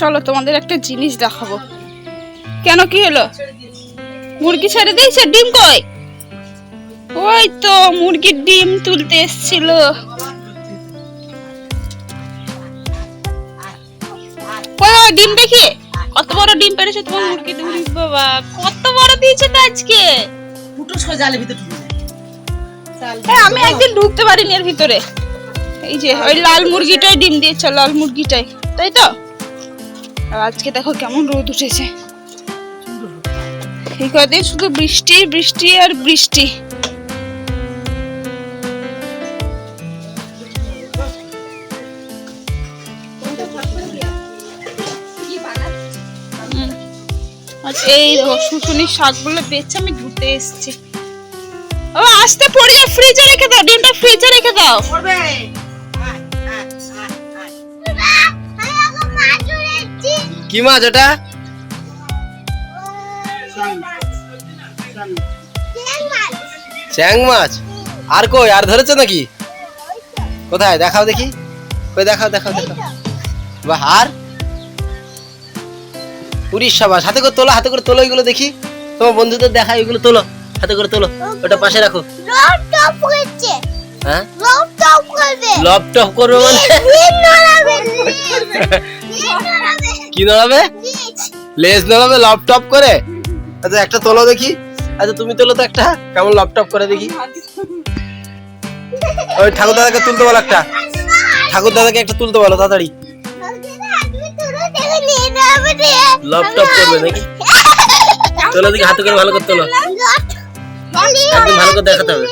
চলো তোমাদের একটা জিনিস দেখাবো। কেন কি হলো? মুরগি ছেড়ে দিয়েছে ডিম কই? ওই তো মুরগির ডিম তুলতে এসছিল। ডিম দেখি? কত বড় ডিম পেরেছে তোমার মুরগি উরি বাবা। কত বড় দিয়েছে তো আজকে? ফুটো সোজা ভিতরে ঢুকে হ্যাঁ আমি একদিন ঢুকতে পারিনি এর ভিতরে। এই যে ওই লাল মুরগিটাই ডিম দিয়েছে লাল মুরগিটাই। তাই তো? আর আজকে দেখো কেমন রোদ উঠেছে। এই কদিন শুধু বৃষ্টি বৃষ্টি আর বৃষ্টি। আর এই শুশুনির শাকগুলো বেচে আমি ধুতে এসেছি। ও আসতে পড়ে, ফ্রিজে রেখে দাও, ডিমটা ফ্রিজে রেখে দাও। কি মাছ ওটা চ্যাং মাছ আর কই আর ধরেছে নাকি কোথায় দেখাও দেখি কই দেখাও দেখাও দেখাও বাহ আর পুরিশ সাবাস হাতে করে তোলো হাতে করে তোলো এগুলো দেখি তোমার বন্ধুদের দেখা এগুলো তোলো হাতে করে তোলো ওটা পাশে রাখো হ্যাঁ রোড টপ করবে লব টপ করবে মানে কি দিন লেজ নড়াবে লব টপ করে? আচ্ছা একটা তোলো দেখি। আচ্ছা তুমি তোলো তো একটা। কেমন লব টপ করে দেখি। ওই ঠাকুর দাদাকে তুলতে বলো একটা। ঠাকুর দাদাকে একটা তুলতে বলো, তাড়াতাড়ি। লব টপ করবে নাকি তোলো দেখি, হাতে করে ভালো করে তোলো। একদম ভালো করে দেখাতে হবে।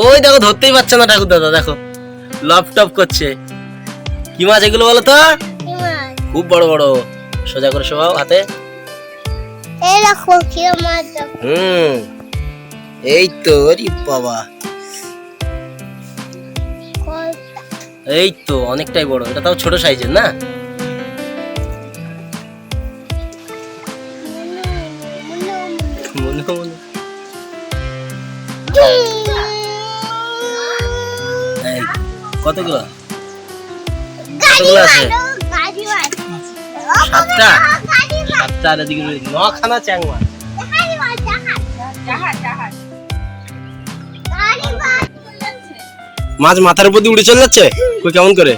ওই দেখো, ধরতেই পারছে না ঠাকুর দাদা দেখো। লব টপ করছে। কি মাছ এগুলো বলো তো। খুব বড় বড়। সোজা করে শোয়াও হাতে। হুম। এই তো রে বাবা এই তো অনেকটাই বড়। এটা তাও ছোট সাইজের না? কতগুলো কতগুলো আছে। সাতটা। সাতটা আর এদিকে নখানা চ্যাং মাছ মাথার উপর দিয়ে উড়ে চলে যাচ্ছে? কই কেমন করে?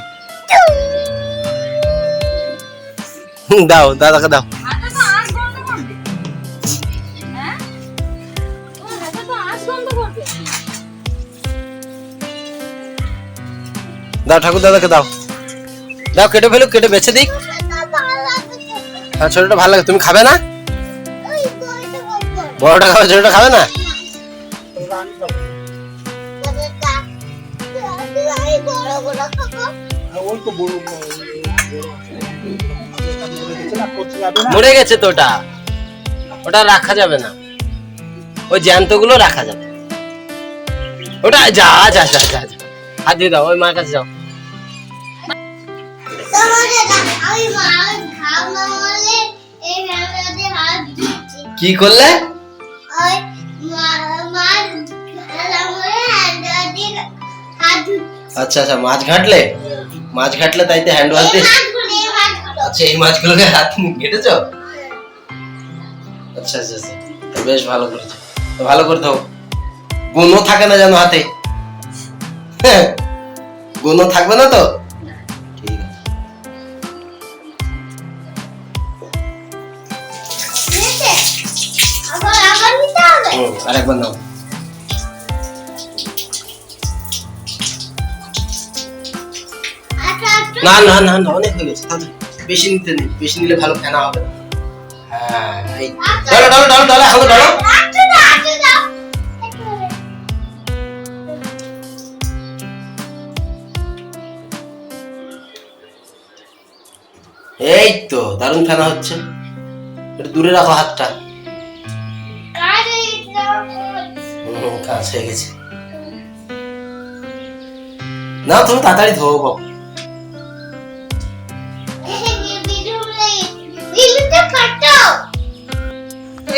দাও দাদাকে দাও। দাও ঠাকুর দাদাকে দাও। দাও, কেটে ফেলো কেটে বেছে দিক। হ্যাঁ ছোটটা ভালো লাগে। তুমি খাবে না? বড়টা খাবে, ছোটটা খাবে না? মরে গেছে তো ওটা। ওটা রাখা যাবে না। ওই জ্যান্তগুলো রাখা যাবে। ওটা, যা যা যা যা যা। হাত দিয়ে দাও, ওই মার কাছে যাও। কি করলে? আচ্ছা আচ্ছা মাছ ঘাটলে? মাছ ঘাটলে তাইতে হ্যান্ড ওয়াশ মাছগুলো আচ্ছা এই মাছগুলোকে হাত ঘেটেছো? আচ্ছা আচ্ছা আচ্ছা বেশ ভালো করেছ। ভালো করে দাও গুণও থাকে না যেন হাতে। হ্যাঁ গুণও থাকবে না তো? আরেকবার নাও। আচ্ছা আচ্ছা। না না না না অনেক হয়ে গেছে বেশি নিতে নেই বেশি নিলে ভালো ফেনা হবে না। হ্যাঁ এই ডলো ডলো ডলো এখন। এই তো দারুণ ফেনা হচ্ছে। একটু দূরে রাখো হাতটা। কাজ হয়ে গেছে। না তুমি তাড়াতাড়ি ধোবো বাবু।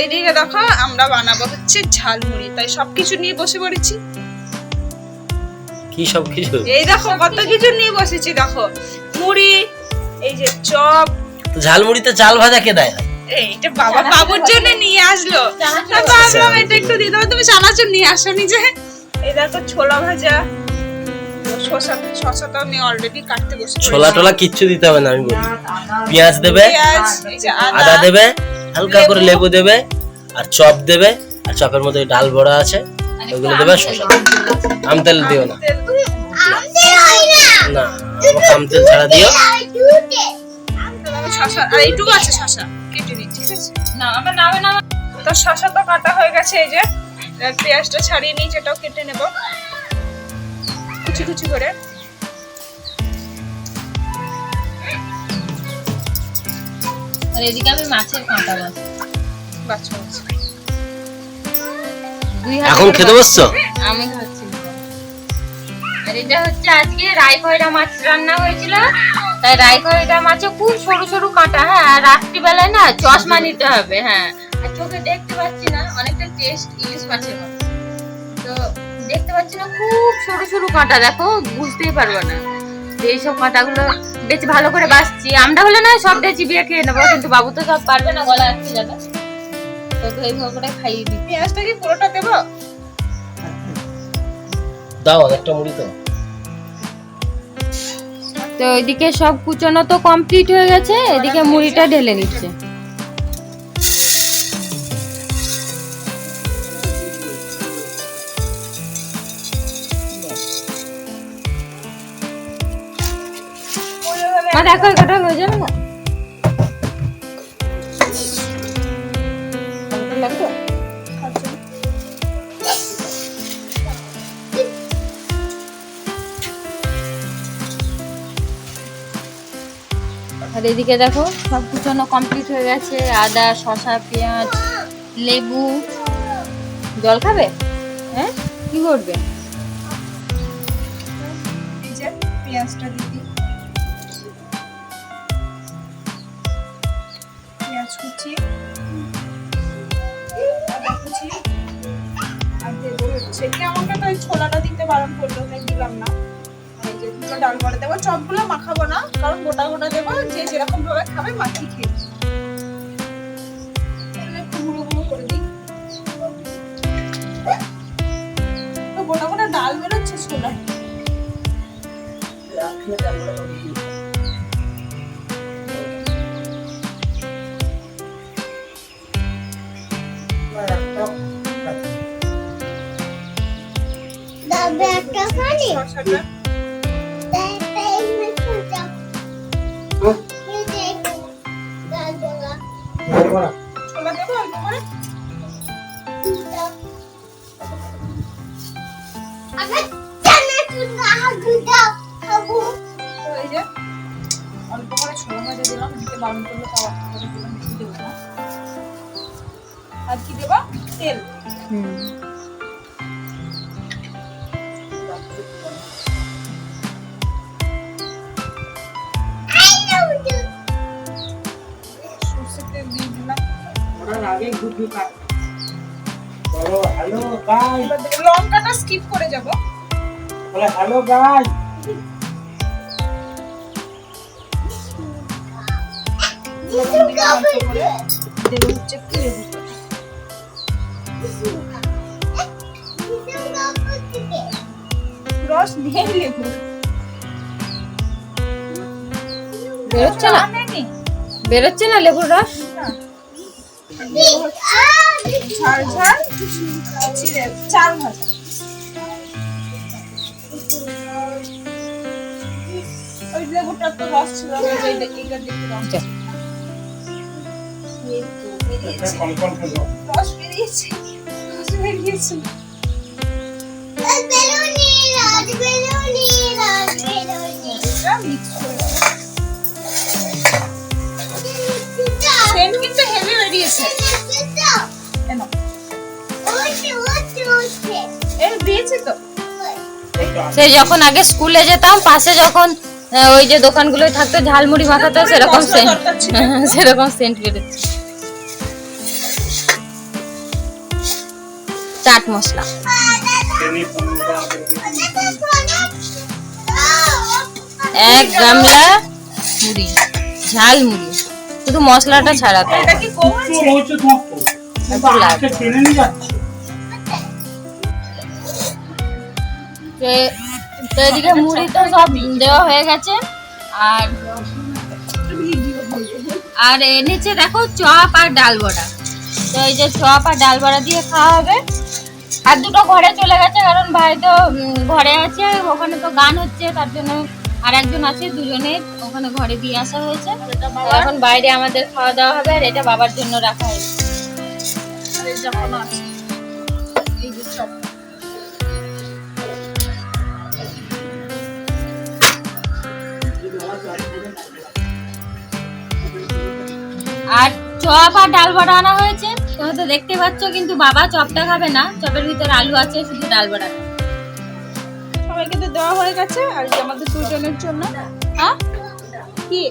এইদিকে দেখো আমরা বানাবো হচ্ছে ঝালমুড়ি। তাই সবকিছু নিয়ে বসে পড়েছি। কি কি সব কিছু এই দেখো কত কিছু নিয়ে বসেছি দেখো। মুড়ি এই যে চপ। ঝালমুড়িতে চাল ভাজা কে দেয়? না? এইটা বাবা বাবুর জন্য নিয়ে আসলো। ভাবলাম এটা একটু দিয়ে দেবো তুমি চানাচুর নিয়ে আসো নিজে। এই দেখো ছোলা ভাজা। শসা শসাটাও নিয়ে অলরেডি কাটতে বসে ছোলা টোলা কিচ্ছু দিতে হবে না আমি বলি। পেঁয়াজ দেবে পেঁয়াজ আদা। দেবে হালকা করে লেবু দেবে আর চপ দেবে আর চপের মধ্যে ডাল বড়া আছে ওগুলো দেবে শসা দেবে। আম তেল দিও না। না। আম তেল ছাড়া দিও। শসা আর এইটুকু আছে শসা। না আমার নামে না তো শসা তো কাটা হয়ে গেছে এই যে পেঁয়াজটা ছাড়িয়ে নিই যেটাও কেটে নেব। কুচি কুচি করে। আর এদিকে আমি মাছের কাঁটা হাতে এখন খেতে বসছো? আমি খাচ্ছি। আর এটা হচ্ছে আজকে রায়কয়রা মাছ রান্না হয়েছিল। তাই রায়কয়রা মাছে খুব সরু সরু কাঁটা হ্যাঁ আর রাত্রিবেলায় না চশমা নিতে হবে হ্যাঁ। আর চোখে দেখতে পাচ্ছি না অনেকটা টেস্ট ইলিশ মাছের মতো তো দেখতে পাচ্ছি না খুব সরু সরু কাঁটা দেখো বুঝতেই পারব না। তো এইসব কাঁটাগুলো বেশ ভালো করে বাছছি আমরা হলে না সবটা চিবিয়ে খেয়ে নেব কিন্তু বাবু তো সব পারবে না গলা আটকে যাবে তো তো এইভাবে করে খাইয়ে দিই। পেঁয়াজটা কি পুরোটা দেবো? দাও একটা মুড়ি তো তো এদিকে সব কুচানো তো কমপ্লিট হয়ে গেছে, এদিকে মুড়িটা ঢেলে নিচ্ছে। মা, দেখো কটা হয়ে যাবে না? আর এদিকে দেখো, সব কুচানো কমপ্লিট হয়ে গেছে। আদা, শসা, পেঁয়াজ, লেবু। জল খাবে? হ্যাঁ? কি করবে? পেঁয়াজটা পেঁয়াজ কুচি ছোলাটা দিতে বারণ করল, তাই দিলাম না। এই ডাল বড়া দেবো চপগুলো মাখাবো না কারণ গোটা গোটা দেবো যে যেরকম ভাবে খাবে মাখিয়ে খেয়ে করে গোটা গোটা ডাল বেরোচ্ছে ছোলা দাদা একটা খালি? ছোলা দেবো অল্প করে অল্প করে ছোলা ভাজা দিলাম দিতে বারণ করল তাও দিলাম বেশি দেবো না আর কি দেবো? তেল। আই হ্যালো গাই লঙ্কাটা স্কিপ করে যাব। বলে হ্যালো গাই দেবো হচ্ছে রস দিয়ে লেবু বেরোচ্ছে না? বেরোচ্ছে না লেবুর রস? ঝাল চিড়ে চাল ভাজা। ওই তো রস ছিল এইটা দেখতে রস রস বেরিয়েছে রস বেরিয়েছে। করে সেন্ট কিন্তু হেভি বেরিয়েছে সে যখন আগে স্কুলে যেতাম পাশে যখন ওই যে দোকানগুলো থাকতো ঝালমুড়ি মাখাতো সেরকম সেন্ট সেরকম সেন্ট বেরোচ্ছে চাট মশলা। এক গামলা মুড়ি ঝাল মুড়ি শুধু মশলাটা ছাড়া তো। এদিকে মুড়ি তো সব দেওয়া হয়ে গেছে। আর আর এনেছে দেখো চপ আর ডাল বড়া। তো এই যে চপ আর ডাল বড়া দিয়ে খাওয়া হবে। আর দুটো ঘরে চলে গেছে কারণ ভাই তো ঘরে আছে ওখানে তো গান হচ্ছে তার জন্য আর একজন আছে, দুজনে ওখানে ঘরে দিয়ে আসা হয়েছে। এখন বাইরে আমাদের খাওয়া দাওয়া হবে আর এটা বাবার জন্য রাখা হয়েছে। আর চপ আর ডাল বড়া আনা হয়েছে। তোমরা তো দেখতে পাচ্ছ, কিন্তু বাবা চপটা খাবে না। চপের ভিতরে আলু আছে, শুধু ডাল বড়া। সবাইকে তো দেওয়া হয়ে গেছে, আর আমাদের দুজনের জন্য। হ্যাঁ কি?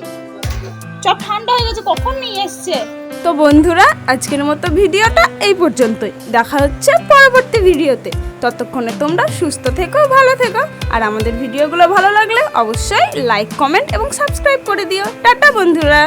চপ ঠান্ডা হয়ে গেছে, কখন নিয়ে এসছে? তো বন্ধুরা, আজকের মতো ভিডিওটা এই পর্যন্তই। দেখা হচ্ছে পরবর্তী ভিডিওতে। ততক্ষণে তোমরা সুস্থ থেকো, ভালো থেকো। আর আমাদের ভিডিওগুলো ভালো লাগলে অবশ্যই লাইক কমেন্ট এবং সাবস্ক্রাইব করে দিও। টাটা, বন্ধুরা।